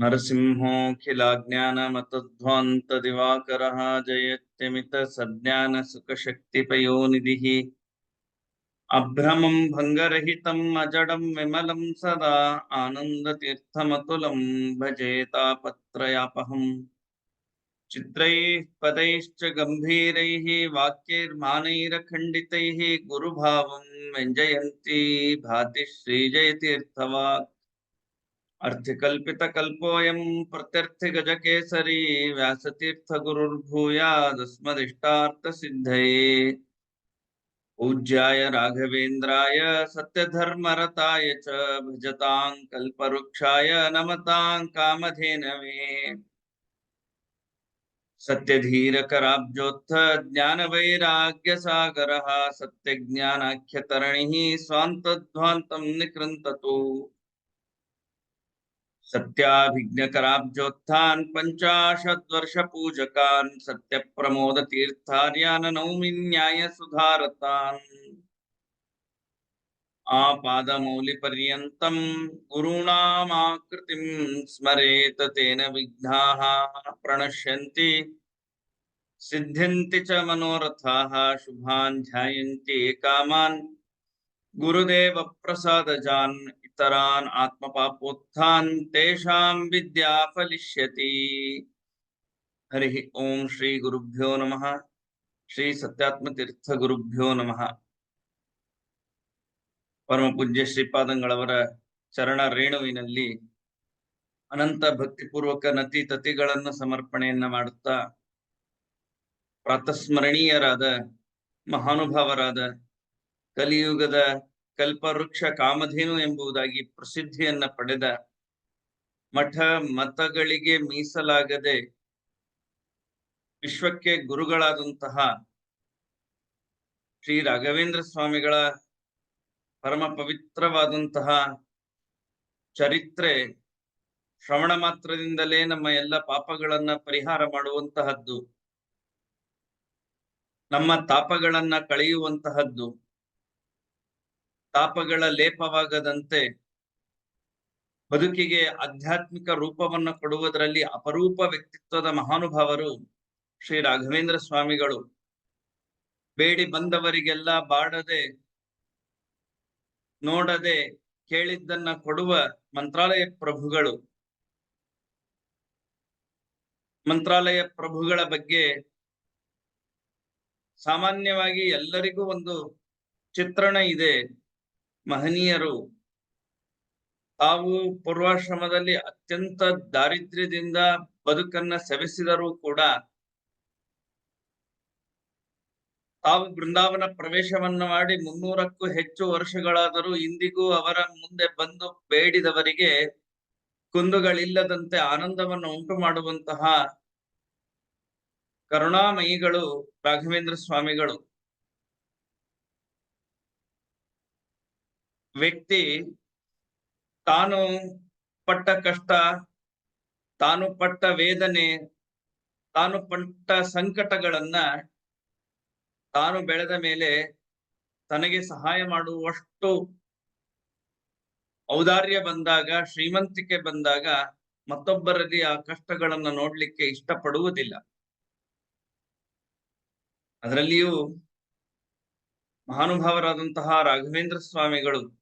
नरसिंहोऽखिलाज्ञानमतध्वान्तदिवाकरः जयत्यमितसज्ञानसुखशक्तिपयोनिधिः। अभ्रमं भङ्गरहितम् अजडं विमलं सदा आनन्दतीर्थमतुलं भजेतापत्रयापहम् चित्रैः पदैश्च गम्भीरैः वाक्यैर्मानैरखण्डितैः गुरुभावं व्यञ्जयन्ती भाति श्रीजयतीर्थवाक्। अर्थिकल्पितकल्पोऽयं प्रत्यर्थिगजकेसरी व्यासतीर्थगुरुर्भूयादस्मदिष्टार्थसिद्धये। पूज्याय राघवेन्द्राय सत्यधर्मरताय च भजतां कल्पवृक्षाय नमतां कामधेनवे। सत्यधीरकराब्जोत्थ ज्ञानवैराग्यसागरः सत्यज्ञानाख्यतरणिः स्वान्तध्वान्तं निकृन्ततु। सत्याभिज्ञकराब्जोत्थान् पञ्चाशद्वर्षपूजकान् सत्यप्रमोदतीर्थार्यान् नौमि न्यायसुधारतान् आपादमौलिपर्यन्तं गुरूणामाकृतिं स्मरेत तेन विघ्नाः प्रणश्यन्ति। सिद्ध्यन्ति च मनोरथाः शुभान् ध्यायन्ति कामान् गुरुदेवप्रसादजान् इतरान् आत्मपापोत्थान् तेषां विद्या फलिष्यति हरिः ॐ श्रीगुरुभ्यो नमः ಶ್ರೀ ಸತ್ಯಾತ್ಮತೀರ್ಥ ಗುರುಭ್ಯೋ ನಮಃ ಪರಮ ಪೂಜ್ಯ ಶ್ರೀಪಾದಂಗಳವರ ಚರಣ ರೇಣುವಿನಲ್ಲಿ ಅನಂತ ಭಕ್ತಿಪೂರ್ವಕ ನತಿ ತತಿಗಳನ್ನು ಸಮರ್ಪಣೆಯನ್ನ ಮಾಡುತ್ತಾ ಪ್ರಾತಸ್ಮರಣೀಯರಾದ ಮಹಾನುಭಾವರಾದ ಕಲಿಯುಗದ ಕಲ್ಪವೃಕ್ಷ ಕಾಮಧೇನು ಎಂಬುದಾಗಿ ಪ್ರಸಿದ್ಧಿಯನ್ನ ಪಡೆದ ಮಠ ಮತಗಳಿಗೆ ಮೀಸಲಾಗದೆ ವಿಶ್ವಕ್ಕೆ ಗುರುಗಳಾದಂತಹ ಶ್ರೀ ರಾಘವೇಂದ್ರ ಸ್ವಾಮಿಗಳ ಪರಮ ಪವಿತ್ರವಾದಂತಹ ಚರಿತ್ರೆ ಶ್ರವಣ ಮಾತ್ರದಿಂದಲೇ ನಮ್ಮ ಎಲ್ಲ ಪಾಪಗಳನ್ನ ಪರಿಹಾರ ಮಾಡುವಂತಹದ್ದು, ನಮ್ಮ ತಾಪಗಳನ್ನ ಕಳೆಯುವಂತಹದ್ದು. ತಾಪಗಳ ಲೇಪವಾಗದಂತೆ ಬದುಕಿಗೆ ಆಧ್ಯಾತ್ಮಿಕ ರೂಪವನ್ನು ಕೊಡುವುದರಲ್ಲಿ ಅಪರೂಪ ವ್ಯಕ್ತಿತ್ವದ ಮಹಾನುಭಾವರು ಶ್ರೀ ರಾಘವೇಂದ್ರ ಸ್ವಾಮಿಗಳು. ಬೇಡಿ ಬಂದವರಿಗೆಲ್ಲ ಬಾಡದೆ, ನೋಡದೆ ಕೇಳಿದ್ದನ್ನ ಕೊಡುವ ಮಂತ್ರಾಲಯ ಪ್ರಭುಗಳು. ಮಂತ್ರಾಲಯ ಪ್ರಭುಗಳ ಬಗ್ಗೆ ಸಾಮಾನ್ಯವಾಗಿ ಎಲ್ಲರಿಗೂ ಒಂದು ಚಿತ್ರಣ ಇದೆ. ಮಹನೀಯರು, ತಾವು ಪೂರ್ವಾಶ್ರಮದಲ್ಲಿ ಅತ್ಯಂತ ದಾರಿದ್ರ್ಯದಿಂದ ಬದುಕನ್ನ ಸವೆಸಿದರೂ ಕೂಡ ತಾವು ಬೃಂದಾವನ ಪ್ರವೇಶವನ್ನ ಮಾಡಿ ಮುನ್ನೂರಕ್ಕೂ ಹೆಚ್ಚು ವರ್ಷಗಳಾದರೂ ಇಂದಿಗೂ ಅವರ ಮುಂದೆ ಬಂದು ಬೇಡಿದವರಿಗೆ ಕುಂದುಗಳಿಲ್ಲದಂತೆ ಆನಂದವನ್ನು ಉಂಟು ಮಾಡುವಂತಹ ಕರುಣಾಮಯಿಗಳು ರಾಘವೇಂದ್ರ ಸ್ವಾಮಿಗಳು. ವ್ಯಕ್ತಿ ತಾನು ಪಟ್ಟ ಕಷ್ಟ, ತಾನು ಪಟ್ಟ ವೇದನೆ, ತಾನು ಪಟ್ಟ ಸಂಕಟಗಳನ್ನ ತಾನು ಬೆಳೆದ ಮೇಲೆ ತನಗೆ ಸಹಾಯ ಮಾಡುವಷ್ಟು ಔದಾರ್ಯ ಬಂದಾಗ, ಶ್ರೀಮಂತಿಕೆ ಬಂದಾಗ ಮತ್ತೊಬ್ಬರಲ್ಲಿ ಆ ಕಷ್ಟಗಳನ್ನ ನೋಡ್ಲಿಕ್ಕೆ ಇಷ್ಟಪಡುವುದಿಲ್ಲ. ಅದರಲ್ಲಿಯೂ ಮಹಾನುಭಾವರಾದಂತಹ ರಾಘವೇಂದ್ರ ಸ್ವಾಮಿಗಳು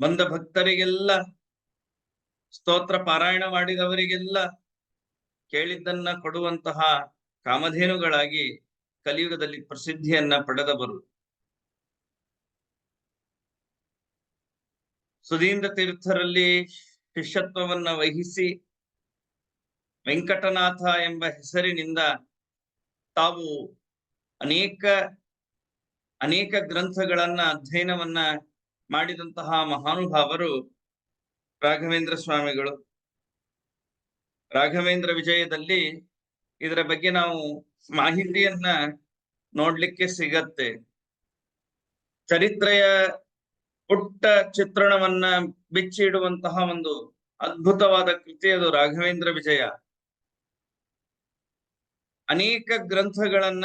ಬಂದ ಭಕ್ತರಿಗೆಲ್ಲ ಸ್ತೋತ್ರ ಪಾರಾಯಣ ಮಾಡಿದವರಿಗೆಲ್ಲ ಕೇಳಿದ್ದನ್ನ ಕೊಡುವಂತಹ ಕಾಮಧೇನುಗಳಾಗಿ ಕಲಿಯುಗದಲ್ಲಿ ಪ್ರಸಿದ್ಧಿಯನ್ನ ಪಡೆದವರು. ಸುಧೀಂದ್ರ ತೀರ್ಥರಲ್ಲಿ ಶಿಷ್ಯತ್ವವನ್ನ ವಹಿಸಿ ವೆಂಕಟನಾಥ ಎಂಬ ಹೆಸರಿನಿಂದ ತಾವು ಅನೇಕ ಅನೇಕ ಗ್ರಂಥಗಳನ್ನ ಅಧ್ಯಯನವನ್ನ ಮಾಡಿದಂತಹ ಮಹಾನುಭಾವರು ರಾಘವೇಂದ್ರ ಸ್ವಾಮಿಗಳು. ರಾಘವೇಂದ್ರ ವಿಜಯದಲ್ಲಿ ಇದರ ಬಗ್ಗೆ ನಾವು ಮಾಹಿತಿಯನ್ನ ನೋಡ್ಲಿಕ್ಕೆ ಸಿಗತ್ತೆ. ಚರಿತ್ರೆಯ ಪುಟ್ಟ ಚಿತ್ರಣವನ್ನ ಬಿಚ್ಚಿಡುವಂತಹ ಒಂದು ಅದ್ಭುತವಾದ ಕೃತಿ ಅದು ರಾಘವೇಂದ್ರ ವಿಜಯ. ಅನೇಕ ಗ್ರಂಥಗಳನ್ನ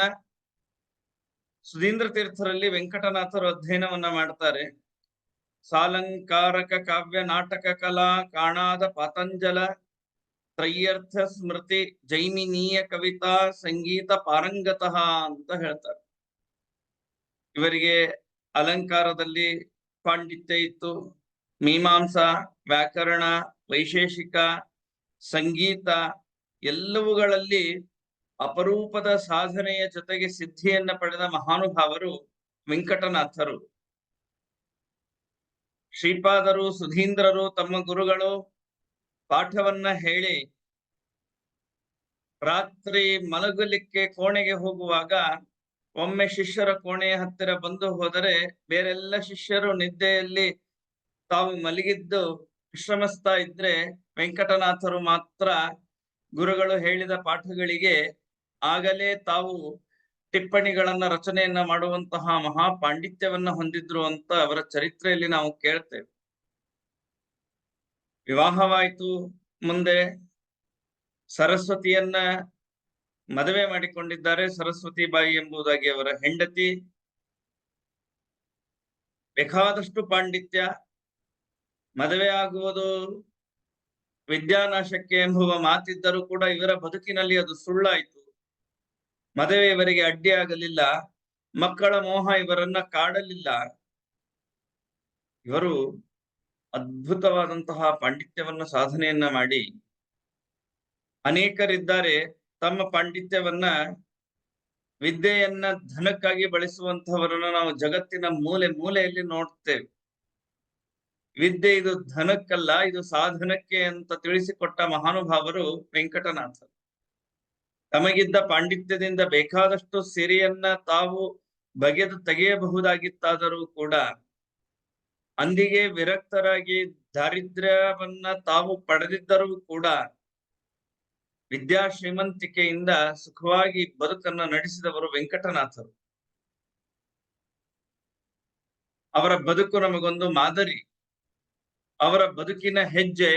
ಸುಧೀಂದ್ರ ತೀರ್ಥರಲ್ಲಿ ವೆಂಕಟನಾಥರು ಅಧ್ಯಯನವನ್ನ ಮಾಡ್ತಾರೆ. ಸಾಲಂಕಾರಕ ಕಾವ್ಯ ನಾಟಕ ಕಲಾ ಕಾಣಾದ ಪಾತಂಜಲ ತ್ರಯ್ಯರ್ಥ ಸ್ಮೃತಿ, ಜೈಮಿನೀಯ ಕವಿತಾ, ಸಂಗೀತ ಪಾರಂಗತಃ ಅಂತ ಹೇಳ್ತಾರೆ. ಇವರಿಗೆ ಅಲಂಕಾರದಲ್ಲಿ ಪಾಂಡಿತ್ಯ ಇತ್ತು, ಮೀಮಾಂಸಾ, ವ್ಯಾಕರಣ, ವೈಶೇಷಿಕ, ಸಂಗೀತ ಎಲ್ಲವುಗಳಲ್ಲಿ ಅಪರೂಪದ ಸಾಧನೆಯ ಜೊತೆಗೆ ಸಿದ್ಧಿಯನ್ನ ಪಡೆದ ಮಹಾನುಭಾವರು ವೆಂಕಟನಾಥರು. ಶ್ರೀಪಾದರು, ಸುಧೀಂದ್ರರು ತಮ್ಮ ಗುರುಗಳು ಪಾಠವನ್ನ ಹೇಳಿ ರಾತ್ರಿ ಮಲಗಲಿಕ್ಕೆ ಕೋಣೆಗೆ ಹೋಗುವಾಗ ಒಮ್ಮೆ ಶಿಷ್ಯರ ಕೋಣೆಯ ಹತ್ತಿರ ಬಂದು ಹೋದರೆ ಬೇರೆಲ್ಲ ಶಿಷ್ಯರು ನಿದ್ದೆಯಲ್ಲಿ ತಾವು ಮಲಗಿದ್ದು ವಿಶ್ರಮಿಸ್ತಾ ಇದ್ರೆ ವೆಂಕಟನಾಥರು ಮಾತ್ರ ಗುರುಗಳು ಹೇಳಿದ ಪಾಠಗಳಿಗೆ ಆಗಲೇ ತಾವು ಟಿಪ್ಪಣಿಗಳನ್ನ ರಚನೆಯನ್ನ ಮಾಡುವಂತಹ ಮಹಾ ಪಾಂಡಿತ್ಯವನ್ನ ಹೊಂದಿದ್ರು ಅಂತ ಅವರ ಚರಿತ್ರೆಯಲ್ಲಿ ನಾವು ಕೇಳ್ತೇವೆ. ವಿವಾಹವಾಯಿತು ಮುಂದೆ ಸರಸ್ವತಿಯನ್ನ ಮದುವೆ ಮಾಡಿಕೊಂಡಿದ್ದಾರೆ. ಸರಸ್ವತಿ ಬಾಯಿ ಎಂಬುದಾಗಿ ಅವರ ಹೆಂಡತಿ. ಬೇಕಾದಷ್ಟು ಪಾಂಡಿತ್ಯ ಮದುವೆ ಆಗುವುದು ವಿದ್ಯಾನಾಶಕ್ಕೆ ಎಂಬುವ ಮಾತಿದ್ದರೂ ಕೂಡ ಇವರ ಬದುಕಿನಲ್ಲಿ ಅದು ಸುಳ್ಳಾಯಿತು. ಮದುವೆ ಇವರಿಗೆ ಅಡ್ಡಿಯಾಗಲಿಲ್ಲ, ಮಕ್ಕಳ ಮೋಹ ಇವರನ್ನ ಕಾಡಲಿಲ್ಲ. ಇವರು ಅದ್ಭುತವಾದಂತಹ ಪಾಂಡಿತ್ಯವನ್ನ ಸಾಧನೆಯನ್ನ ಮಾಡಿ ಅನೇಕರಿದ್ದಾರೆ. ತಮ್ಮ ಪಾಂಡಿತ್ಯವನ್ನ ವಿದ್ಯೆಯನ್ನ ಧನಕ್ಕಾಗಿ ಬಳಸುವಂತಹವರನ್ನ ನಾವು ಜಗತ್ತಿನ ಮೂಲೆ ಮೂಲೆಯಲ್ಲಿ ನೋಡ್ತೇವೆ. ವಿದ್ಯೆ ಇದು ಧನಕ್ಕಲ್ಲ, ಇದು ಸಾಧನಕ್ಕೆ ಅಂತ ತಿಳಿಸಿಕೊಟ್ಟ ಮಹಾನುಭಾವರು ವೆಂಕಟನಾಥ ತಮಗಿದ್ದ ಪಾಂಡಿತ್ಯದಿಂದ ಬೇಕಾದಷ್ಟು ಸಿರಿಯನ್ನ ತಾವು ಬಗೆದು ತೆಗೆಯಬಹುದಾಗಿತ್ತಾದರೂ ಕೂಡ ಅಂದಿಗೆ ವಿರಕ್ತರಾಗಿ ದಾರಿದ್ರ್ಯವನ್ನ ತಾವು ಪಡೆದಿದ್ದರೂ ಕೂಡ ವಿದ್ಯಾ ಶ್ರೀಮಂತಿಕೆಯಿಂದ ಸುಖವಾಗಿ ಬದುಕನ್ನ ನಡೆಸಿದವರು ವೆಂಕಟನಾಥರು. ಅವರ ಬದುಕು ನಮಗೊಂದು ಮಾದರಿ. ಅವರ ಬದುಕಿನ ಹೆಜ್ಜೆ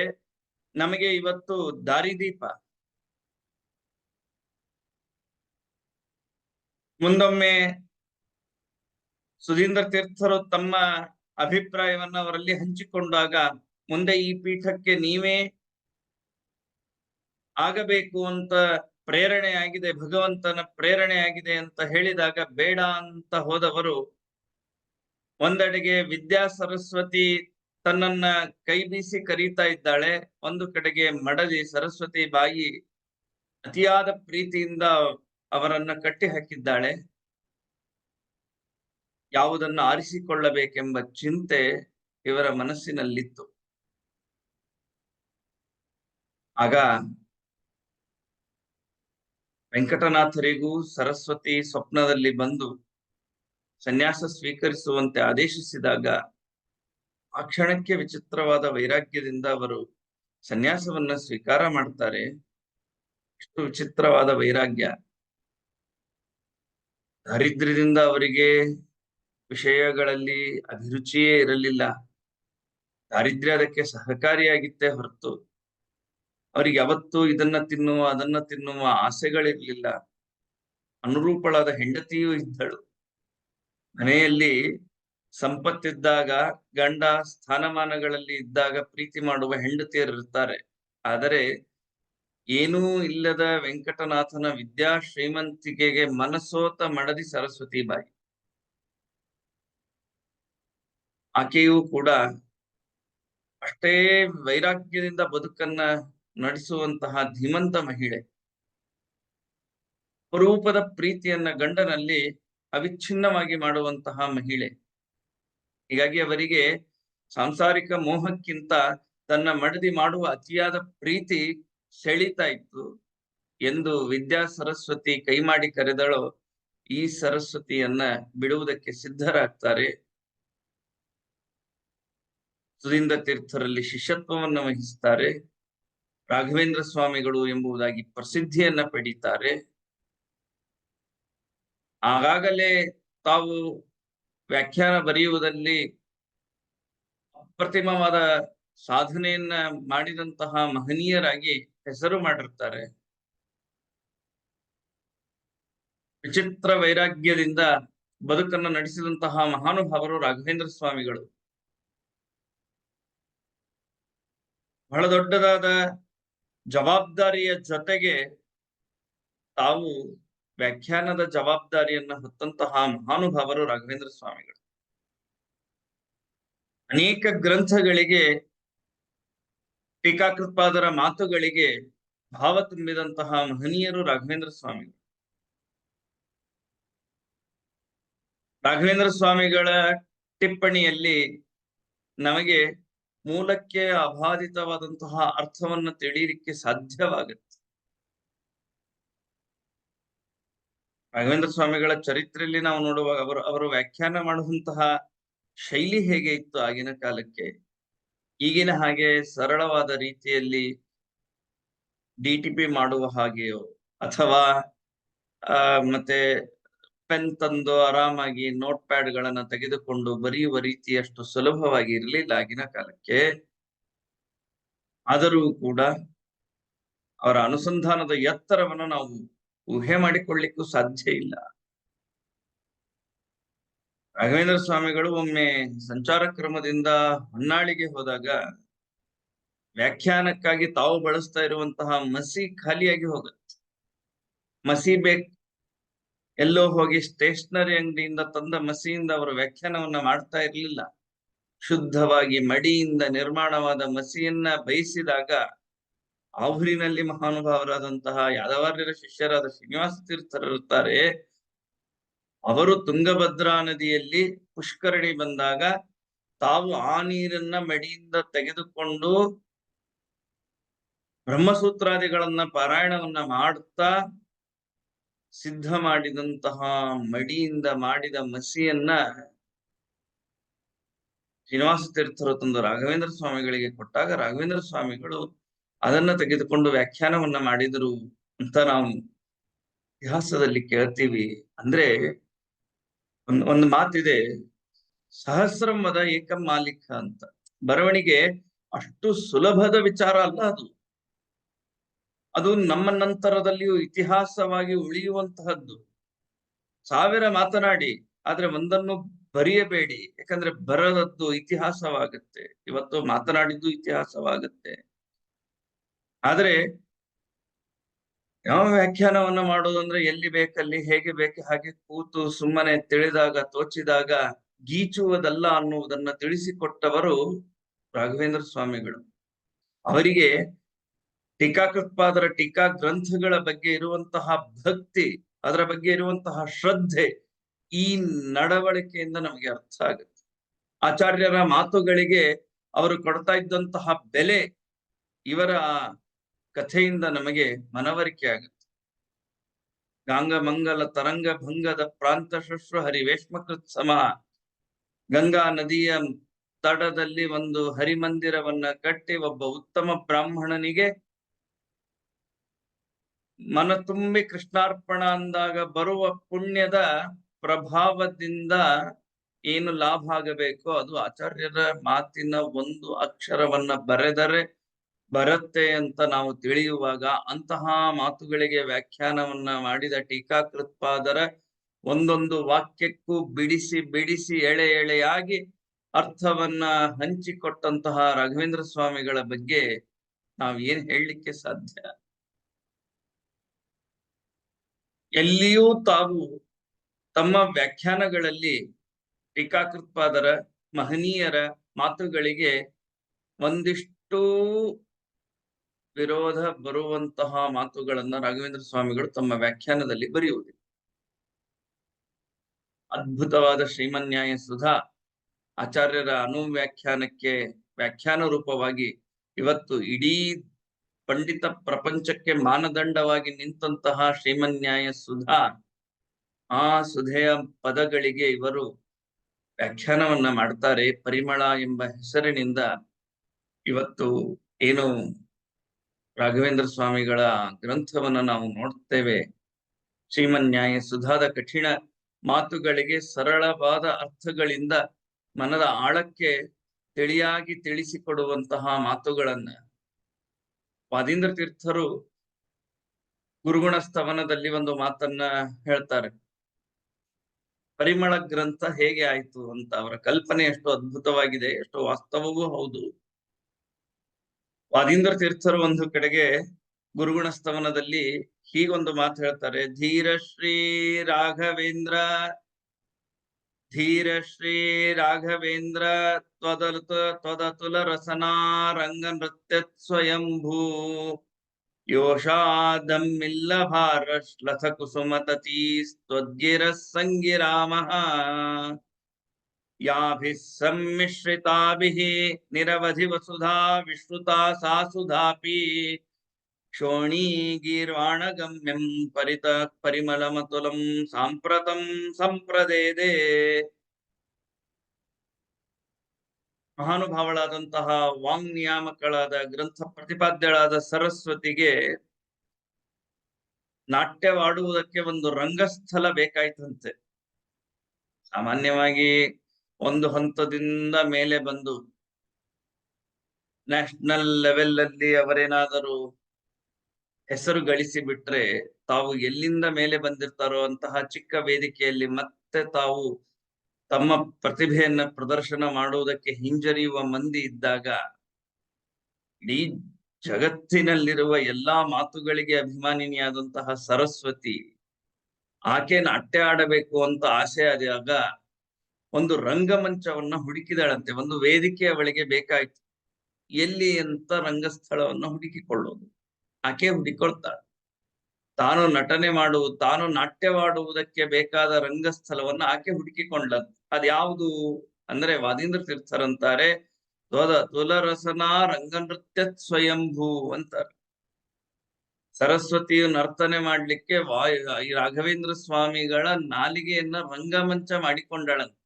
ನಮಗೆ ಇವತ್ತು ದಾರಿದೀಪ. ಮುಂದೊಮ್ಮೆ ಸುಧೀಂದ್ರ ತೀರ್ಥರು ತಮ್ಮ ಅಭಿಪ್ರಾಯವನ್ನ ಅವರಲ್ಲಿ ಹಂಚಿಕೊಂಡಾಗ ಮುಂದೆ ಈ ಪೀಠಕ್ಕೆ ನೀವೇ ಆಗಬೇಕು ಅಂತ ಪ್ರೇರಣೆ ಆಗಿದೆ ಭಗವಂತನ ಪ್ರೇರಣೆ ಆಗಿದೆ ಅಂತ ಹೇಳಿದಾಗ ಬೇಡ ಅಂತ ಹೋದವರು ಒಂದೆಡೆಗೆ ವಿದ್ಯಾ ಸರಸ್ವತಿ ತನ್ನನ್ನ ಕೈ ಬೀಸಿ ಕರೀತಾ ಇದ್ದಾಳೆ, ಒಂದು ಕಡೆಗೆ ಮಡದಿ ಸರಸ್ವತಿ ಬಾಯಿ ಅತಿಯಾದ ಪ್ರೀತಿಯಿಂದ ಅವರನ್ನ ಕಟ್ಟಿ ಹಾಕಿದ್ದಾಳೆ ಯಾವುದನ್ನು ಆರಿಸಿಕೊಳ್ಳಬೇಕೆಂಬ ಚಿಂತೆ ಇವರ ಮನಸ್ಸಿನಲ್ಲಿತ್ತು. ಆಗ ವೆಂಕಟನಾಥರಿಗೂ ಸರಸ್ವತಿ ಸ್ವಪ್ನದಲ್ಲಿ ಬಂದು ಸನ್ಯಾಸ ಸ್ವೀಕರಿಸುವಂತೆ ಆದೇಶಿಸಿದಾಗ ಆ ಕ್ಷಣಕ್ಕೆ ವಿಚಿತ್ರವಾದ ವೈರಾಗ್ಯದಿಂದ ಅವರು ಸನ್ಯಾಸವನ್ನ ಸ್ವೀಕಾರ ಮಾಡ್ತಾರೆ. ಇಷ್ಟು ವಿಚಿತ್ರವಾದ ವೈರಾಗ್ಯ. ದಾರಿದ್ರ್ಯದಿಂದ ಅವರಿಗೆ ವಿಷಯಗಳಲ್ಲಿ ಅಭಿರುಚಿಯೇ ಇರಲಿಲ್ಲ. ದಾರಿದ್ರ್ಯ ಅದಕ್ಕೆ ಸಹಕಾರಿಯಾಗಿತ್ತೇ ಹೊರತು ಅವರಿಗೆ ಯಾವತ್ತೂ ಇದನ್ನ ತಿನ್ನುವ, ಅದನ್ನ ತಿನ್ನುವ ಆಸೆಗಳಿರ್ಲಿಲ್ಲ. ಅನುರೂಪಳಾದ ಹೆಂಡತಿಯೂ ಇದ್ದಳು. ಮನೆಯಲ್ಲಿ ಸಂಪತ್ತಿದ್ದಾಗ, ಗಂಡ ಸ್ಥಾನಮಾನಗಳಲ್ಲಿ ಇದ್ದಾಗ ಪ್ರೀತಿ ಮಾಡುವ ಹೆಂಡತಿಯರಿರ್ತಾರೆ ಆದರೆ ಏನೂ ಇಲ್ಲದ ವೆಂಕಟನಾಥನ ವಿದ್ಯಾ ಶ್ರೀಮಂತಿಕೆಗೆ ಮನಸೋತ ಮಡದಿ ಸರಸ್ವತಿ ಬಾಯಿ. ಆಕೆಯೂ ಕೂಡ ಅಷ್ಟೇ ವೈರಾಗ್ಯದಿಂದ ಬದುಕನ್ನ ನಡೆಸುವಂತಹ ಧೀಮಂತ ಮಹಿಳೆ. ಅಪರೂಪದ ಪ್ರೀತಿಯನ್ನ ಗಂಡನಲ್ಲಿ ಅವಿಚ್ಛಿನ್ನವಾಗಿ ಮಾಡುವಂತಹ ಮಹಿಳೆ. ಹೀಗಾಗಿ ಅವರಿಗೆ ಸಾಂಸಾರಿಕ ಮೋಹಕ್ಕಿಂತ ತನ್ನ ಮಡದಿ ಮಾಡುವ ಅತಿಯಾದ ಪ್ರೀತಿ ಸೆಳೀತಾ ಇತ್ತು ಎಂದು ವಿದ್ಯಾ ಸರಸ್ವತಿ ಕೈ ಮಾಡಿ ಕರೆದಳು, ಈ ಸರಸ್ವತಿಯನ್ನ ಬಿಡುವುದಕ್ಕೆ ಸಿದ್ಧರಾಗ್ತಾರೆ. ಸುಧೀಂದ್ರ ತೀರ್ಥರಲ್ಲಿ ಶಿಷ್ಯತ್ವವನ್ನು ವಹಿಸ್ತಾರೆ. ರಾಘವೇಂದ್ರ ಸ್ವಾಮಿಗಳು ಎಂಬುದಾಗಿ ಪ್ರಸಿದ್ಧಿಯನ್ನ ಪಡೀತಾರೆ. ಆಗಾಗಲೇ ತಾವು ವ್ಯಾಖ್ಯಾನ ಬರೆಯುವುದಲ್ಲಿ ಅಪ್ರತಿಮವಾದ ಸಾಧನೆಯನ್ನ ಮಾಡಿದಂತಹ ಮಹನೀಯರಾಗಿ ಹೆಸರು ಮಾಡಿರ್ತಾರೆ. ವಿಚಿತ್ರ ವೈರಾಗ್ಯದಿಂದ ಬದುಕನ್ನು ನಡೆಸಿದಂತಹ ಮಹಾನುಭಾವರು ರಾಘವೇಂದ್ರ ಸ್ವಾಮಿಗಳು. ಬಹಳ ದೊಡ್ಡದಾದ ಜವಾಬ್ದಾರಿಯ ಜೊತೆಗೆ ತಾವು ವ್ಯಾಖ್ಯಾನದ ಜವಾಬ್ದಾರಿಯನ್ನ ಹೊತ್ತಂತಹ ಮಹಾನುಭಾವರು ರಾಘವೇಂದ್ರ ಸ್ವಾಮಿಗಳು. ಅನೇಕ ಗ್ರಂಥಗಳಿಗೆ ಟೀಕಾಕೃತ್ಪಾದರ ಮಾತುಗಳಿಗೆ ಭಾವ ತುಂಬಿದಂತಹ ಮಹನೀಯರು ರಾಘವೇಂದ್ರ ಸ್ವಾಮಿಗಳು ರಾಘವೇಂದ್ರ ಸ್ವಾಮಿಗಳ ಟಿಪ್ಪಣಿಯಲ್ಲಿ ನಮಗೆ ಮೂಲಕ್ಕೆ ಅಬಾಧಿತವಾದಂತಹ ಅರ್ಥವನ್ನು ತಿಳಿಯಲಿಕ್ಕೆ ಸಾಧ್ಯವಾಗುತ್ತೆ. ರಾಘವೇಂದ್ರ ಸ್ವಾಮಿಗಳ ಚರಿತ್ರೆಯಲ್ಲಿ ನಾವು ನೋಡುವಾಗ ಅವರು ಅವರು ವ್ಯಾಖ್ಯಾನ ಮಾಡುವಂತಹ ಶೈಲಿ ಹೇಗೆ ಇತ್ತು ಆಗಿನ ಕಾಲಕ್ಕೆ? ಈಗಿನ ಹಾಗೆ ಸರಳವಾದ ರೀತಿಯಲ್ಲಿ ಡಿ ಟಿ ಪಿ ಮಾಡುವ ಹಾಗೆಯೋ ಅಥವಾ, ಆ, ಮತ್ತೆ ಪೆನ್ ತಂದು ಆರಾಮಾಗಿ ನೋಟ್ ಪ್ಯಾಡ್ ಗಳನ್ನ ತೆಗೆದುಕೊಂಡು ಬರೆಯುವ ರೀತಿಯಷ್ಟು ಸುಲಭವಾಗಿ ಇರಲಿಲ್ಲ ಆಗಿನ ಕಾಲಕ್ಕೆ, ಆದರೂ ಕೂಡ ಅವರ ಅನುಸಂಧಾನದ ಎತ್ತರವನ್ನು ನಾವು ಊಹೆ ಮಾಡಿಕೊಳ್ಳಿಕ್ಕೂ ಸಾಧ್ಯ ಇಲ್ಲ. ರಾಘವೇಂದ್ರ ಸ್ವಾಮಿಗಳು ಒಮ್ಮೆ ಸಂಚಾರ ಕ್ರಮದಿಂದ ಹೊನ್ನಾಳಿಗೆ ಹೋದಾಗ ವ್ಯಾಖ್ಯಾನಕ್ಕಾಗಿ ತಾವು ಬಳಸ್ತಾ ಇರುವಂತಹ ಮಸಿ ಖಾಲಿಯಾಗಿ ಹೋಗುತ್ತೆ. ಮಸಿ ಬೇಕ್. ಎಲ್ಲೋ ಹೋಗಿ ಸ್ಟೇಷನರಿ ಅಂಗಡಿಯಿಂದ ತಂದ ಮಸಿಯಿಂದ ಅವರು ವ್ಯಾಖ್ಯಾನವನ್ನ ಮಾಡ್ತಾ ಇರಲಿಲ್ಲ. ಶುದ್ಧವಾಗಿ ಮಡಿಯಿಂದ ನಿರ್ಮಾಣವಾದ ಮಸಿಯನ್ನ ಬಯಸಿದಾಗ ಆಹುರಿನಲ್ಲಿ ಮಹಾನುಭಾವರಾದಂತಹ ಯಾದವಾರ್ಯರ ಶಿಷ್ಯರಾದ ಶ್ರೀನಿವಾಸ ತೀರ್ಥರಿರುತ್ತಾರೆ ಅವರು ತುಂಗಭದ್ರಾ ನದಿಯಲ್ಲಿ ಪುಷ್ಕರಣಿ ಬಂದಾಗ ತಾವು ಆ ನೀರನ್ನ ಮಡಿಯಿಂದ ತೆಗೆದುಕೊಂಡು ಬ್ರಹ್ಮಸೂತ್ರಾದಿಗಳನ್ನ ಪಾರಾಯಣವನ್ನ ಮಾಡುತ್ತಾ ಸಿದ್ಧ ಮಾಡಿದಂತಹ ಮಡಿಯಿಂದ ಮಾಡಿದ ಮಸಿಯನ್ನ ಶ್ರೀನಿವಾಸ ತೀರ್ಥರು ತಂದು ರಾಘವೇಂದ್ರ ಸ್ವಾಮಿಗಳಿಗೆ ಕೊಟ್ಟಾಗ ರಾಘವೇಂದ್ರ ಸ್ವಾಮಿಗಳು ಅದನ್ನ ತೆಗೆದುಕೊಂಡು ವ್ಯಾಖ್ಯಾನವನ್ನ ಮಾಡಿದರು ಅಂತ ನಾವು ಇತಿಹಾಸದಲ್ಲಿ ಕೇಳ್ತೀವಿ. ಅಂದ್ರೆ ಒಂದ್ ಒಂದ್ ಮಾತಿದೆ. ಸಹಸ್ರಮದ ಏಕಂ ಮಾಲೀಕ ಅಂತ. ಬರವಣಿಗೆ ಅಷ್ಟು ಸುಲಭದ ವಿಚಾರ ಅಲ್ಲ ಅದು. ಅದು ನಮ್ಮ ನಂತರದಲ್ಲಿಯೂ ಇತಿಹಾಸವಾಗಿ ಉಳಿಯುವಂತಹದ್ದು. ಸಾವಿರ ಮಾತನಾಡಿ, ಆದ್ರೆ ಒಂದನ್ನು ಬರೆಯಬೇಡಿ. ಯಾಕಂದ್ರೆ ಬರದದ್ದು ಇತಿಹಾಸವಾಗುತ್ತೆ. ಇವತ್ತು ಮಾತನಾಡಿದ್ದು ಇತಿಹಾಸವಾಗುತ್ತೆ. ಆದ್ರೆ ಯಾವ ವ್ಯಾಖ್ಯಾನವನ್ನ ಮಾಡೋದಂದ್ರೆ ಎಲ್ಲಿ ಬೇಕಲ್ಲಿ ಹೇಗೆ ಬೇಕು, ಹಾಗೆ ಕೂತು ಸುಮ್ಮನೆ ತಿಳಿದಾಗ, ತೋಚಿದಾಗ, ಗೀಚುವುದಲ್ಲ ಅನ್ನುವುದನ್ನ ತಿಳಿಸಿಕೊಟ್ಟವರು ರಾಘವೇಂದ್ರ ಸ್ವಾಮಿಗಳು. ಅವರಿಗೆ ಟೀಕಾಕೃತ್ಪಾದರ ಟೀಕಾ ಗ್ರಂಥಗಳ ಬಗ್ಗೆ ಇರುವಂತಹ ಭಕ್ತಿ, ಅದರ ಬಗ್ಗೆ ಇರುವಂತಹ ಶ್ರದ್ಧೆ ಈ ನಡವಳಿಕೆಯಿಂದ ನಮಗೆ ಅರ್ಥ ಆಗುತ್ತೆ. ಆಚಾರ್ಯರ ಮಾತುಗಳಿಗೆ ಅವರು ಕೊಡ್ತಾ ಇದ್ದಂತಹ ಬೆಲೆ ಇವರ ಕಥೆಯಿಂದ ನಮಗೆ ಮನವರಿಕೆ ಆಗುತ್ತೆ ಗಾಂಗ, ಮಂಗಲ, ತರಂಗ, ಭಂಗದ ಪ್ರಾಂತ ಶುಶ್ರ ಹರಿ ವೇಶ್ಮಕೃತ್ ಸಮ. ಗಂಗಾ ನದಿಯ ತಡದಲ್ಲಿ ಒಂದು ಹರಿಮಂದಿರವನ್ನ ಕಟ್ಟಿ ಒಬ್ಬ ಉತ್ತಮ ಬ್ರಾಹ್ಮಣನಿಗೆ ಮನ ತುಂಬಿ ಕೃಷ್ಣಾರ್ಪಣ ಅಂದಾಗ ಬರುವ ಪುಣ್ಯದ ಪ್ರಭಾವದಿಂದ ಏನು ಲಾಭ ಆಗಬೇಕೋ ಅದು ಆಚಾರ್ಯರ ಮಾತಿನ ಒಂದು ಅಕ್ಷರವನ್ನ ಬರೆದರೆ ಬರುತ್ತೆ ಅಂತ ನಾವು ತಿಳಿಯುವಾಗ ಅಂತಹ ಮಾತುಗಳಿಗೆ ವ್ಯಾಖ್ಯಾನವನ್ನ ಮಾಡಿದ ಟೀಕಾಕೃತ್ಪಾದರ ಒಂದೊಂದು ವಾಕ್ಯಕ್ಕೂ ಬಿಡಿಸಿ ಬಿಡಿಸಿ ಎಳೆ ಎಳೆಯಾಗಿ ಅರ್ಥವನ್ನ ಹಂಚಿಕೊಟ್ಟಂತಹ ರಾಘವೇಂದ್ರ ಸ್ವಾಮಿಗಳ ಬಗ್ಗೆ ನಾವ್ ಏನ್ ಹೇಳಲಿಕ್ಕೆ ಸಾಧ್ಯ? ಎಲ್ಲಿಯೂ ತಾವು ತಮ್ಮ ವ್ಯಾಖ್ಯಾನಗಳಲ್ಲಿ ಟೀಕಾಕೃತ್ಪಾದರ ಮಹನೀಯರ ಮಾತುಗಳಿಗೆ ಒಂದಿಷ್ಟು ವಿರೋಧ ಬರುವಂತಹ ಮಾತುಗಳನ್ನ ರಾಘವೇಂದ್ರ ಸ್ವಾಮಿಗಳು ತಮ್ಮ ವ್ಯಾಖ್ಯಾನದಲ್ಲಿ ಬರೆಯುವುದಿಲ್ಲ. ಅದ್ಭುತವಾದ ಶ್ರೀಮನ್ಯಾಯ ಸುಧಾ ಆಚಾರ್ಯರ ಅನು ವ್ಯಾಖ್ಯಾನಕ್ಕೆ ವ್ಯಾಖ್ಯಾನ ರೂಪವಾಗಿ ಇವತ್ತು ಇಡೀ ಪಂಡಿತ ಪ್ರಪಂಚಕ್ಕೆ ಮಾನದಂಡವಾಗಿ ನಿಂತಹ ಶ್ರೀಮನ್ಯಾಯ ಸುಧಾ ಆ ಸುಧೆಯ ಪದಗಳಿಗೆ ಇವರು ವ್ಯಾಖ್ಯಾನವನ್ನ ಮಾಡ್ತಾರೆ. ಪರಿಮಳ ಎಂಬ ಹೆಸರಿನಿಂದ ಇವತ್ತು ಏನು ರಾಘವೇಂದ್ರ ಸ್ವಾಮಿಗಳ ಗ್ರಂಥವನ್ನ ನಾವು ನೋಡ್ತೇವೆ. ಶ್ರೀಮನ್ಯಾಯ ಸುಧಾದ ಕಠಿಣ ಮಾತುಗಳಿಗೆ ಸರಳವಾದ ಅರ್ಥಗಳಿಂದ ಮನದ ಆಳಕ್ಕೆ ತಿಳಿಯಾಗಿ ತಿಳಿಸಿಕೊಡುವಂತಹ ಮಾತುಗಳನ್ನ ಪಾದೀಂದ್ರ ತೀರ್ಥರು ಗುರುಗುಣ ಸ್ತವನದಲ್ಲಿ ಒಂದು ಮಾತನ್ನ ಹೇಳ್ತಾರೆ. ಪರಿಮಳ ಗ್ರಂಥ ಹೇಗೆ ಆಯ್ತು ಅಂತ ಅವರ ಕಲ್ಪನೆ ಎಷ್ಟು ಅದ್ಭುತವಾಗಿದೆ, ಎಷ್ಟು ವಾಸ್ತವವೂ ಹೌದು. ವಾದೀಂದ್ರ ತೀರ್ಥರು ಒಂದು ಕಡೆಗೆ ಗುರುಗುಣ ಸ್ತವನದಲ್ಲಿ ಹೀಗೊಂದು ಮಾತು ಹೇಳ್ತಾರೆ. ಧೀರ ಶ್ರೀ ರಾಘವೇಂದ್ರ, ಧೀರ ಶ್ರೀ ರಾಘವೇಂದ್ರ, ತ್ವದಲುತ, ತ್ವದತುಲ ರಸನಾ ರಂಗ ನೃತ್ಯ ಸ್ವಯಂಭೂ. ಯೋಷಾದಮ್ಮಿಲ್ಲ ಭಾರಶ್ಲಥ ಕುಸುಮತೀ ತ್ವದ್ಗಿರ ಸಂಗಿರಾಮಃ ಯಾಭಿः सम्मिश्रिताभिः निरवधि वसुधा विश्रुता सा सुधापि शोणीगीर्वाणगम्यं परितः परिमलमतुलं साम्प्रतं सम्प्रदेदे ಮಹಾನುಭಾವಳಾದಂತಹ ವಾಂಗ್ ನಿಯಾಮಕಳಾದ ಗ್ರಂಥ ಪ್ರತಿಪಾದ್ಯಳಾದ ಸರಸ್ವತಿಗೆ ನಾಟ್ಯವಾಡುವುದಕ್ಕೆ ಒಂದು ರಂಗಸ್ಥಳ ಬೇಕಾಯ್ತಂತೆ ಸಾಮಾನ್ಯವಾಗಿ ಒಂದು ಹಂತದಿಂದ ಮೇಲೆ ಬಂದು ನ್ಯಾಷನಲ್ ಲೆವೆಲ್ ಅಲ್ಲಿ ಅವರೇನಾದರೂ ಹೆಸರು ಗಳಿಸಿ ಬಿಟ್ರೆ ತಾವು ಎಲ್ಲಿಂದ ಮೇಲೆ ಬಂದಿರ್ತಾರೋ ಅಂತಹ ಚಿಕ್ಕ ವೇದಿಕೆಯಲ್ಲಿ ಮತ್ತೆ ತಾವು ತಮ್ಮ ಪ್ರತಿಭೆಯನ್ನ ಪ್ರದರ್ಶನ ಮಾಡುವುದಕ್ಕೆ ಹಿಂಜರಿಯುವ ಮಂದಿ ಇದ್ದಾಗ ಇಡೀ ಜಗತ್ತಿನಲ್ಲಿರುವ ಎಲ್ಲಾ ಮಾತುಗಳಿಗೆ ಅಭಿಮಾನಿನಿಯಾದಂತಹ ಸರಸ್ವತಿ, ಆಕೆ ನಾಟ್ಯ ಆಡಬೇಕು ಅಂತ ಆಸೆ ಆದಾಗ ಒಂದು ರಂಗಮಂಚವನ್ನ ಹುಡುಕಿದಾಳಂತೆ, ಒಂದು ವೇದಿಕೆ ಅವಳಿಗೆ ಬೇಕಾಯ್ತು. ಎಲ್ಲಿ ಅಂತ ರಂಗಸ್ಥಳವನ್ನ ಹುಡುಕಿಕೊಳ್ಳೋದು? ಆಕೆ ಹುಡುಕೊಳ್ತಾಳೆ. ತಾನು ನಟನೆ ಮಾಡುವುದು ತಾನು ನಾಟ್ಯವಾಡುವುದಕ್ಕೆ ಬೇಕಾದ ರಂಗಸ್ಥಳವನ್ನ ಆಕೆ ಹುಡುಕಿಕೊಂಡಂತೆ ಅದ್ಯಾವುದು? ಅಂದ್ರೆ ವಾದೀಂದ್ರ ತೀರ್ಥರಂತಾರೆ ತ್ವದ ತುಲರಸನಾ ರಂಗನೃತ್ಯ ಸ್ವಯಂಭೂ ಅಂತಾರೆ. ಸರಸ್ವತಿಯು ನರ್ತನೆ ಮಾಡ್ಲಿಕ್ಕೆ ವಾಯು ಈ ರಾಘವೇಂದ್ರ ಸ್ವಾಮಿಗಳ ನಾಲಿಗೆಯನ್ನ ರಂಗಮಂಚ ಮಾಡಿಕೊಂಡಳಂತೆ.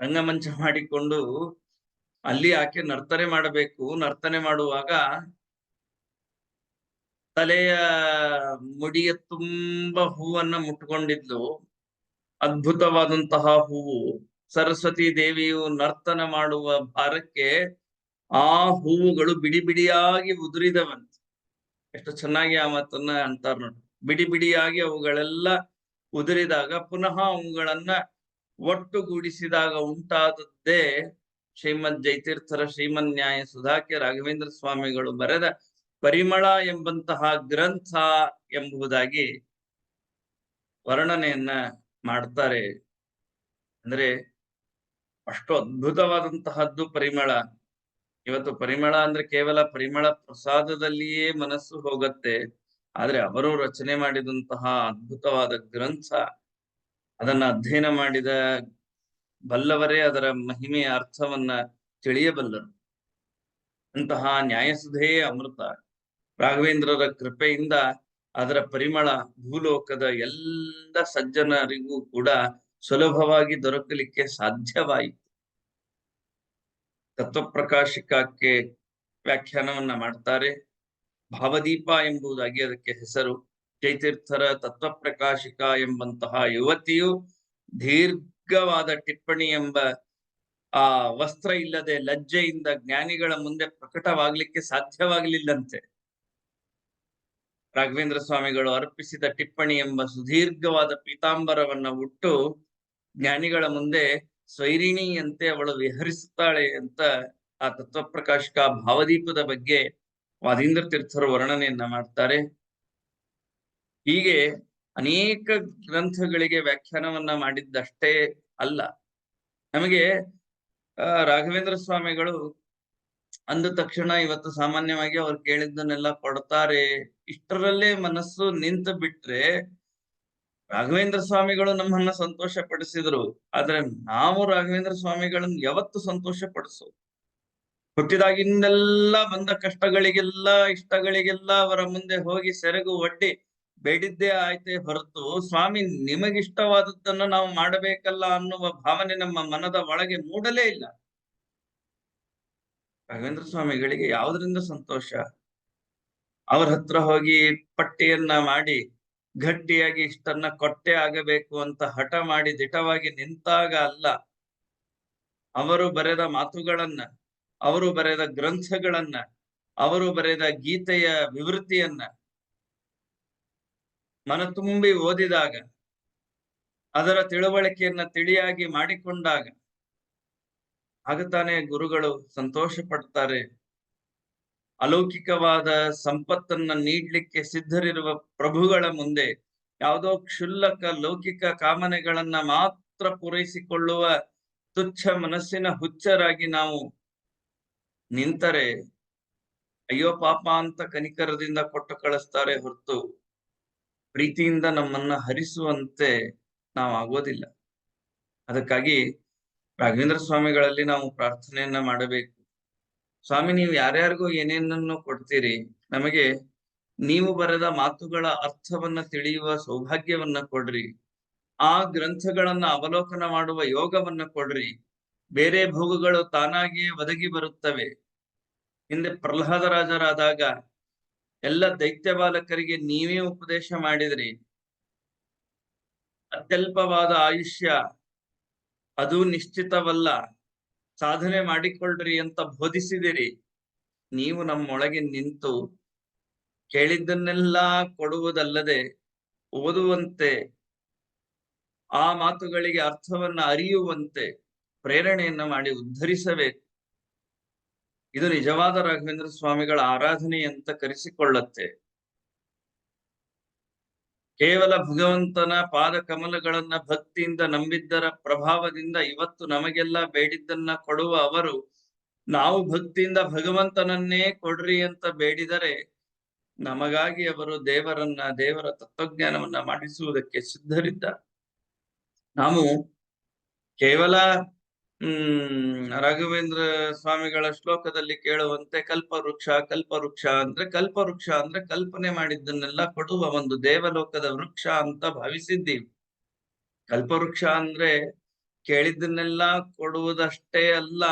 ರಂಗಮಂಚ ಮಾಡಿಕೊಂಡು ಅಲ್ಲಿ ಆಕೆ ನರ್ತನೆ ಮಾಡಬೇಕು. ನರ್ತನೆ ಮಾಡುವಾಗ ತಲೆಯ ಮುಡಿಯ ತುಂಬ ಹೂವನ್ನ ಮುಟ್ಕೊಂಡಿದ್ಲು ಅದ್ಭುತವಾದಂತಹ ಹೂವು. ಸರಸ್ವತಿ ದೇವಿಯು ನರ್ತನ ಮಾಡುವ ಭಾರಕ್ಕೆ ಆ ಹೂವುಗಳು ಬಿಡಿ ಬಿಡಿಯಾಗಿ ಉದುರಿದವಂತೆ. ಎಷ್ಟು ಚೆನ್ನಾಗಿ ಆ ಮಾತನ್ನ ಅಂತಾರ ನೋಡಿ. ಬಿಡಿ ಬಿಡಿಯಾಗಿ ಅವುಗಳೆಲ್ಲ ಉದುರಿದಾಗ ಪುನಃ ಅವುಗಳನ್ನ ಒಟ್ಟುಗೂಡಿಸಿದಾಗ ಉಂಟಾದದ್ದೇ ಶ್ರೀಮದ್ ಜೈತೀರ್ಥರ ಶ್ರೀಮನ್ ನ್ಯಾಯ ಸುಧಾಕೆ ರಾಘವೇಂದ್ರ ಸ್ವಾಮಿಗಳು ಬರೆದ ಪರಿಮಳ ಎಂಬಂತಹ ಗ್ರಂಥ ಎಂಬುದಾಗಿ ವರ್ಣನೆಯನ್ನ ಮಾಡ್ತಾರೆ. ಅಂದ್ರೆ ಅಷ್ಟು ಅದ್ಭುತವಾದಂತಹದ್ದು ಪರಿಮಳ. ಇವತ್ತು ಪರಿಮಳ ಅಂದ್ರೆ ಕೇವಲ ಪರಿಮಳ ಪ್ರಸಾದದಲ್ಲಿಯೇ ಮನಸ್ಸು ಹೋಗತ್ತೆ. ಆದ್ರೆ ಅವರು ರಚನೆ ಮಾಡಿದಂತಹ ಅದ್ಭುತವಾದ ಗ್ರಂಥ ಅದನ್ನ ಅಧ್ಯಯನ ಮಾಡಿದ ಬಲ್ಲವರೇ ಅದರ ಮಹಿಮೆಯ ಅರ್ಥವನ್ನ ತಿಳಿಯಬಲ್ಲರು. ಅಂತಹ ನ್ಯಾಯಸುಧೆಯೇ ಅಮೃತ. ರಾಘವೇಂದ್ರರ ಕೃಪೆಯಿಂದ ಅದರ ಪರಿಮಳ ಭೂಲೋಕದ ಎಲ್ಲ ಸಜ್ಜನರಿಗೂ ಕೂಡ ಸುಲಭವಾಗಿ ದೊರಕಲಿಕ್ಕೆ ಸಾಧ್ಯವಾಯಿತು. ತತ್ವಪ್ರಕಾಶಿಕಕ್ಕೆ ವ್ಯಾಖ್ಯಾನವನ್ನ ಮಾಡ್ತಾರೆ. ಭಾವದೀಪ ಎಂಬುದಾಗಿ ಅದಕ್ಕೆ ಹೆಸರು. ಚೈತೀರ್ಥರ ತತ್ವಪ್ರಕಾಶಿಕ ಎಂಬಂತಹ ಯುವತಿಯು ದೀರ್ಘವಾದ ಟಿಪ್ಪಣಿ ಎಂಬ ಆ ವಸ್ತ್ರ ಇಲ್ಲದೆ ಲಜ್ಜೆಯಿಂದ ಜ್ಞಾನಿಗಳ ಮುಂದೆ ಪ್ರಕಟವಾಗ್ಲಿಕ್ಕೆ ಸಾಧ್ಯವಾಗಲಿಲ್ಲಂತೆ. ರಾಘವೇಂದ್ರ ಸ್ವಾಮಿಗಳು ಅರ್ಪಿಸಿದ ಟಿಪ್ಪಣಿ ಎಂಬ ಸುದೀರ್ಘವಾದ ಪೀತಾಂಬರವನ್ನ ಉಟ್ಟು ಜ್ಞಾನಿಗಳ ಮುಂದೆ ಸ್ವೈರಿಣಿಯಂತೆ ಅವಳು ವಿಹರಿಸುತ್ತಾಳೆ ಅಂತ ಆ ತತ್ವಪ್ರಕಾಶಕ ಭಾವದೀಪದ ಬಗ್ಗೆ ವಾದೀಂದ್ರ ತೀರ್ಥರು ವರ್ಣನೆಯನ್ನ ಮಾಡ್ತಾರೆ. ಹೀಗೆ ಅನೇಕ ಗ್ರಂಥಗಳಿಗೆ ವ್ಯಾಖ್ಯಾನವನ್ನ ಮಾಡಿದ್ದಷ್ಟೇ ಅಲ್ಲ. ನಮಗೆ ರಾಘವೇಂದ್ರ ಸ್ವಾಮಿಗಳು ಅಂದ ತಕ್ಷಣ ಇವತ್ತು ಸಾಮಾನ್ಯವಾಗಿ ಅವ್ರು ಕೇಳಿದ್ದನ್ನೆಲ್ಲ ಕೊಡ್ತಾರೆ ಇಷ್ಟರಲ್ಲೇ ಮನಸ್ಸು ನಿಂತು ಬಿಟ್ರೆ ರಾಘವೇಂದ್ರ ಸ್ವಾಮಿಗಳು ನಮ್ಮನ್ನ ಸಂತೋಷ ಪಡಿಸಿದ್ರು ಆದ್ರೆ ನಾವು ರಾಘವೇಂದ್ರ ಸ್ವಾಮಿಗಳನ್ನ ಯಾವತ್ತು ಸಂತೋಷ ಪಡಿಸು ಹುಟ್ಟಿದಾಗಿಂದೆಲ್ಲ ಬಂದ ಕಷ್ಟಗಳಿಗೆಲ್ಲ, ಇಷ್ಟಗಳಿಗೆಲ್ಲ ಅವರ ಮುಂದೆ ಹೋಗಿ ಸೆರಗು ಒಡ್ಡಿ ಬೇಡಿದ್ದೇ ಆಯ್ತೆ ಹೊರತು ಸ್ವಾಮಿ, ನಿಮಗಿಷ್ಟವಾದದ್ದನ್ನ ನಾವು ಮಾಡಬೇಕಲ್ಲ ಅನ್ನುವ ಭಾವನೆ ನಮ್ಮ ಮನದ ಒಳಗೆ ಮೂಡಲೇ ಇಲ್ಲ. ರಾಘವೇಂದ್ರ ಸ್ವಾಮಿಗಳಿಗೆ ಯಾವುದರಿಂದ ಸಂತೋಷ? ಅವ್ರ ಹತ್ರ ಹೋಗಿ ಪಟ್ಟಿಯನ್ನ ಮಾಡಿ, ಗಟ್ಟಿಯಾಗಿ ಇಷ್ಟನ್ನ ಕೊಟ್ಟೆ ಆಗಬೇಕು ಅಂತ ಹಠ ಮಾಡಿ ದಿಟವಾಗಿ ನಿಂತಾಗ ಅಲ್ಲ, ಅವರು ಬರೆದ ಮಾತುಗಳನ್ನ, ಅವರು ಬರೆದ ಗ್ರಂಥಗಳನ್ನ, ಅವರು ಬರೆದ ಗೀತೆಯ ವಿವೃತಿಯನ್ನ ಮನತುಂಬಿ ಓದಿದಾಗ, ಅದರ ತಿಳುವಳಿಕೆಯನ್ನ ತಿಳಿಯಾಗಿ ಮಾಡಿಕೊಂಡಾಗ ಆಗ ತಾನೇ ಗುರುಗಳು ಸಂತೋಷ ಪಡ್ತಾರೆ ಅಲೌಕಿಕವಾದ ಸಂಪತ್ತನ್ನ ನೀಡ್ಲಿಕ್ಕೆ ಸಿದ್ಧರಿರುವ ಪ್ರಭುಗಳ ಮುಂದೆ ಯಾವುದೋ ಕ್ಷುಲ್ಲಕ ಲೌಕಿಕ ಕಾಮನೆಗಳನ್ನ ಮಾತ್ರ ಪೂರೈಸಿಕೊಳ್ಳುವ ತುಚ್ಛ ಮನಸ್ಸಿನ ಹುಚ್ಚರಾಗಿ ನಾವು ನಿಂತರೆ, ಅಯ್ಯೋ ಪಾಪ ಅಂತ ಕನಿಕರದಿಂದ ಕೊಟ್ಟು ಕಳಿಸ್ತಾರೆ ಹೊರತು ಪ್ರೀತಿಯಿಂದ ನಮ್ಮನ್ನ ಹರಿಸುವಂತೆ ನಾವು ಆಗೋದಿಲ್ಲ. ಅದಕ್ಕಾಗಿ ರಾಘವೇಂದ್ರ ಸ್ವಾಮಿಗಳಲ್ಲಿ ನಾವು ಪ್ರಾರ್ಥನೆಯನ್ನ ಮಾಡಬೇಕು. ಸ್ವಾಮಿ, ನೀವು ಯಾರ್ಯಾರಿಗೂ ಏನೇನನ್ನು ಕೊಡ್ತೀರಿ, ನಮಗೆ ನೀವು ಬರೆದ ಮಾತುಗಳ ಅರ್ಥವನ್ನ ತಿಳಿಯುವ ಸೌಭಾಗ್ಯವನ್ನ ಕೊಡ್ರಿ. ಆ ಗ್ರಂಥಗಳನ್ನ ಅವಲೋಕನ ಮಾಡುವ ಯೋಗವನ್ನ ಕೊಡ್ರಿ. ಬೇರೆ ಭೋಗಗಳು ತಾನಾಗಿಯೇ ಒದಗಿ ಬರುತ್ತವೆ. ಹಿಂದೆ ಪ್ರಹ್ಲಾದ ರಾಜರಾದಾಗ ಎಲ್ಲ ದೈತ್ಯ ಬಾಲಕರಿಗೆ ನೀವೇ ಉಪದೇಶ ಮಾಡಿದ್ರಿ. ಅತ್ಯಲ್ಪವಾದ ಆಯುಷ್ಯ, ಅದು ನಿಶ್ಚಿತವಲ್ಲ. ಸಾಧನೆ ಮಾಡಿಕೊಳ್ಳ್ರಿ ಅಂತ ಬೋಧಿಸಿದಿರಿ. ನೀವು ನಮ್ಮೊಳಗೆ ನಿಂತು ಕೇಳಿದ್ದನ್ನೆಲ್ಲ ಕೊಡುವುದಲ್ಲದೆ ಓದುವಂತೆ, ಆ ಮಾತುಗಳಿಗೆ ಅರ್ಥವನ್ನ ಅರಿಯುವಂತೆ, ಪ್ರೇರಣೆಯನ್ನ ಮಾಡಿ ಉದ್ಧರಿಸಬೇಕು. ಇದು ನಿಜವಾದ ರಾಘವೇಂದ್ರ ಸ್ವಾಮಿಗಳ ಆರಾಧನೆ ಅಂತ ಕರೆಸಿಕೊಳ್ಳತ್ತೆ. ಕೇವಲ ಭಗವಂತನ ಪಾದ ಕಮಲಗಳನ್ನ ಭಕ್ತಿಯಿಂದ ನಂಬಿದ್ದರ ಪ್ರಭಾವದಿಂದ ಇವತ್ತು ನಮಗೆಲ್ಲ ಬೇಡಿದ್ದನ್ನ ಕೊಡುವ ಅವರು, ನಾವು ಭಕ್ತಿಯಿಂದ ಭಗವಂತನನ್ನೇ ಕೊಡ್ರಿ ಅಂತ ಬೇಡಿದರೆ ನಮಗಾಗಿ ಅವರು ದೇವರನ್ನ, ದೇವರ ತತ್ವಜ್ಞಾನವನ್ನ ಮಾಡಿಸುವುದಕ್ಕೆ ಸಿದ್ಧರಿದ್ದ. ನಾವು ಕೇವಲ ಹ್ಮ್, ರಾಘವೇಂದ್ರ ಸ್ವಾಮಿಗಳ ಶ್ಲೋಕದಲ್ಲಿ ಕೇಳುವಂತೆ ಕಲ್ಪವೃಕ್ಷ ಕಲ್ಪವೃಕ್ಷ ಅಂದ್ರೆ ಕಲ್ಪವೃಕ್ಷ ಅಂದ್ರೆ ಕಲ್ಪನೆ ಮಾಡಿದ್ದನ್ನೆಲ್ಲ ಕೊಡುವ ಒಂದು ದೇವಲೋಕದ ವೃಕ್ಷ ಅಂತ ಭಾವಿಸಿದ್ದೀವಿ. ಕಲ್ಪವೃಕ್ಷ ಅಂದ್ರೆ ಕೇಳಿದ್ದನ್ನೆಲ್ಲ ಕೊಡುವುದಷ್ಟೇ ಅಲ್ಲ,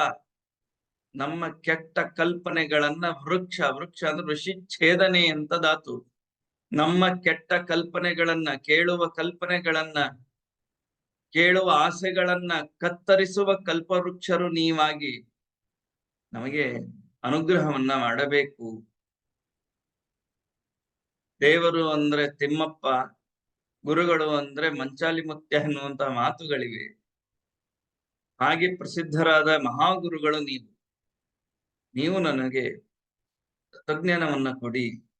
ನಮ್ಮ ಕೆಟ್ಟ ಕಲ್ಪನೆಗಳನ್ನ ವೃಕ್ಷ ವೃಕ್ಷ ಅಂದ್ರೆ ಋಷಿ ಛೇದನೆ ಅಂತ ಧಾತು. ನಮ್ಮ ಕೆಟ್ಟ ಕಲ್ಪನೆಗಳನ್ನ, ಕೇಳುವ ಕಲ್ಪನೆಗಳನ್ನ ಕೇಳುವ ಆಸೆಗಳನ್ನ ಕತ್ತರಿಸುವ ಕಲ್ಪವೃಕ್ಷರು ನೀವಾಗಿ ನಮಗೆ ಅನುಗ್ರಹವನ್ನ ಮಾಡಬೇಕು. ದೇವರು ಅಂದ್ರೆ ತಿಮ್ಮಪ್ಪ, ಗುರುಗಳು ಅಂದ್ರೆ ಮಂಚಾಲಿ ಮುತ್ಯ ಎನ್ನುವಂತಹ ಮಾತುಗಳಿವೆ. ಹಾಗೆ ಪ್ರಸಿದ್ಧರಾದ ಮಹಾಗುರುಗಳು ನೀವು. ನೀವು ನನಗೆ ತಜ್ಞಾನವನ್ನ ಕೊಡಿ,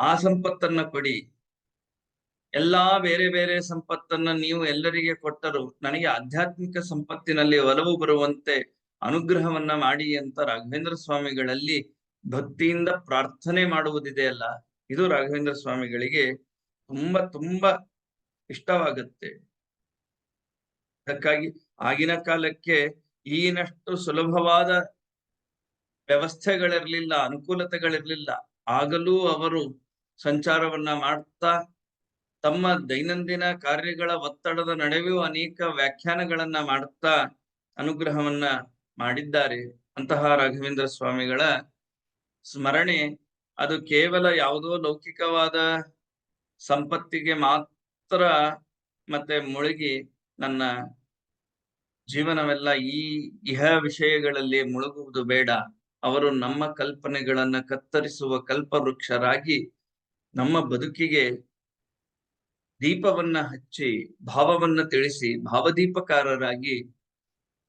ಆ ಸಂಪತ್ತನ್ನ ಕೊಡಿ. ಎಲ್ಲಾ ಬೇರೆ ಬೇರೆ ಸಂಪತ್ತನ್ನ ನೀವು ಎಲ್ಲರಿಗೆ ಕೊಟ್ಟರು ನನಗೆ ಆಧ್ಯಾತ್ಮಿಕ ಸಂಪತ್ತಿನಲ್ಲಿ ಒಲವು ಬರುವಂತೆ ಅನುಗ್ರಹವನ್ನ ಮಾಡಿ ಅಂತ ರಾಘವೇಂದ್ರ ಸ್ವಾಮಿಗಳಲ್ಲಿ ಭಕ್ತಿಯಿಂದ ಪ್ರಾರ್ಥನೆ ಮಾಡುವುದಿದೆಯಲ್ಲ ಇದು ರಾಘವೇಂದ್ರ ಸ್ವಾಮಿಗಳಿಗೆ ತುಂಬಾ ತುಂಬಾ ಇಷ್ಟವಾಗುತ್ತೆ. ಅದಕ್ಕಾಗಿ ಆಗಿನ ಕಾಲಕ್ಕೆ ಈನಷ್ಟು ಸುಲಭವಾದ ವ್ಯವಸ್ಥೆಗಳಿರ್ಲಿಲ್ಲ, ಅನುಕೂಲತೆಗಳಿರ್ಲಿಲ್ಲ. ಆಗಲೂ ಅವರು ಸಂಚಾರವನ್ನ ಮಾಡ್ತಾ ತಮ್ಮ ದೈನಂದಿನ ಕಾರ್ಯಗಳ ಒತ್ತಡದ ನಡುವೆಯೂ ಅನೇಕ ವ್ಯಾಖ್ಯಾನಗಳನ್ನ ಮಾಡುತ್ತಾ ಅನುಗ್ರಹವನ್ನ ಮಾಡಿದ್ದಾರೆ ಅಂತಹ ರಾಘವೇಂದ್ರ ಸ್ವಾಮಿಗಳ ಸ್ಮರಣೆ. ಅದು ಕೇವಲ ಯಾವುದೋ ಲೌಕಿಕವಾದ ಸಂಪತ್ತಿಗೆ ಮಾತ್ರ ಮತ್ತೆ ಮುಳುಗಿ ನನ್ನ ಜೀವನವೆಲ್ಲ ಈ ಇಹ ವಿಷಯಗಳಲ್ಲಿ ಮುಳುಗುವುದು ಬೇಡ. ಅವರು ನಮ್ಮ ಕಲ್ಪನೆಗಳನ್ನ ಕತ್ತರಿಸುವ ಕಲ್ಪವೃಕ್ಷರಾಗಿ ನಮ್ಮ ಬದುಕಿಗೆ ದೀಪವನ್ನ ಹಚ್ಚಿ, ಭಾವವನ್ನ ತಿಳಿಸಿ, ಭಾವದೀಪಕಾರರಾಗಿ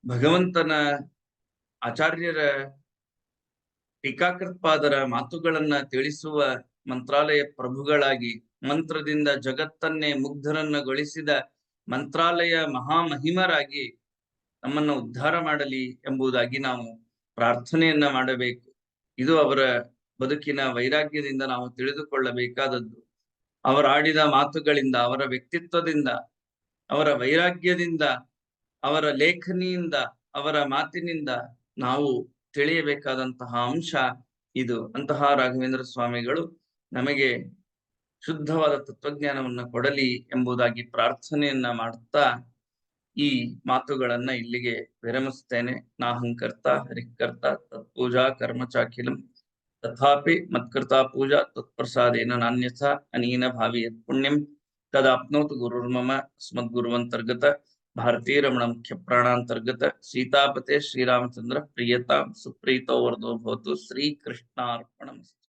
ಭಗವಂತನ ಆಚಾರ್ಯರ ಟೀಕಾಕೃತ್ಪಾದರ ಮಾತುಗಳನ್ನ ತಿಳಿಸುವ ಮಂತ್ರಾಲಯ ಪ್ರಭುಗಳಾಗಿ, ಮಂತ್ರದಿಂದ ಜಗತ್ತನ್ನೇ ಮುಗ್ಧರನ್ನಗೊಳಿಸಿದ ಮಂತ್ರಾಲಯ ಮಹಾಮಹಿಮರಾಗಿ ನಮ್ಮನ್ನು ಉದ್ಧಾರ ಮಾಡಲಿ ಎಂಬುದಾಗಿ ನಾವು ಪ್ರಾರ್ಥನೆಯನ್ನ ಮಾಡಬೇಕು. ಇದು ಅವರ ಬದುಕಿನ ವೈರಾಗ್ಯದಿಂದ ನಾವು ತಿಳಿದುಕೊಳ್ಳಬೇಕಾದದ್ದು. ಅವರಾಡಿದ ಮಾತುಗಳಿಂದ, ಅವರ ವ್ಯಕ್ತಿತ್ವದಿಂದ, ಅವರ ವೈರಾಗ್ಯದಿಂದ, ಅವರ ಲೇಖನಿಯಿಂದ, ಅವರ ಮಾತಿನಿಂದ ನಾವು ತಿಳಿಯಬೇಕಾದಂತಹ ಅಂಶ ಇದು. ಅಂತಹ ರಾಘವೇಂದ್ರ ಸ್ವಾಮಿಗಳು ನಮಗೆ ಶುದ್ಧವಾದ ತತ್ವಜ್ಞಾನವನ್ನ ಕೊಡಲಿ ಎಂಬುದಾಗಿ ಪ್ರಾರ್ಥನೆಯನ್ನ ಮಾಡುತ್ತಾ ಈ ಮಾತುಗಳನ್ನ ಇಲ್ಲಿಗೆ ವಿರಮಿಸ್ತೇನೆ. ನಾಹಂಕರ್ತ ಹರಿಕರ್ತ ತತ್ಪೂಜಾ ಕರ್ಮ तथापि मत्कृता पूजा तत्प्रसादेन नान्यथा अनेन भावी यत् पुण्यं तदाप्नोतु गुरुर्मम अस्मद्गुर्वन्तर्गत भारतीयरमणमुख्यप्राणान्तर्गत सीतापते श्रीरामचंद्र प्रियता सुप्रीतो वरदो भवतु श्रीकृष्णार्पणमस्तु।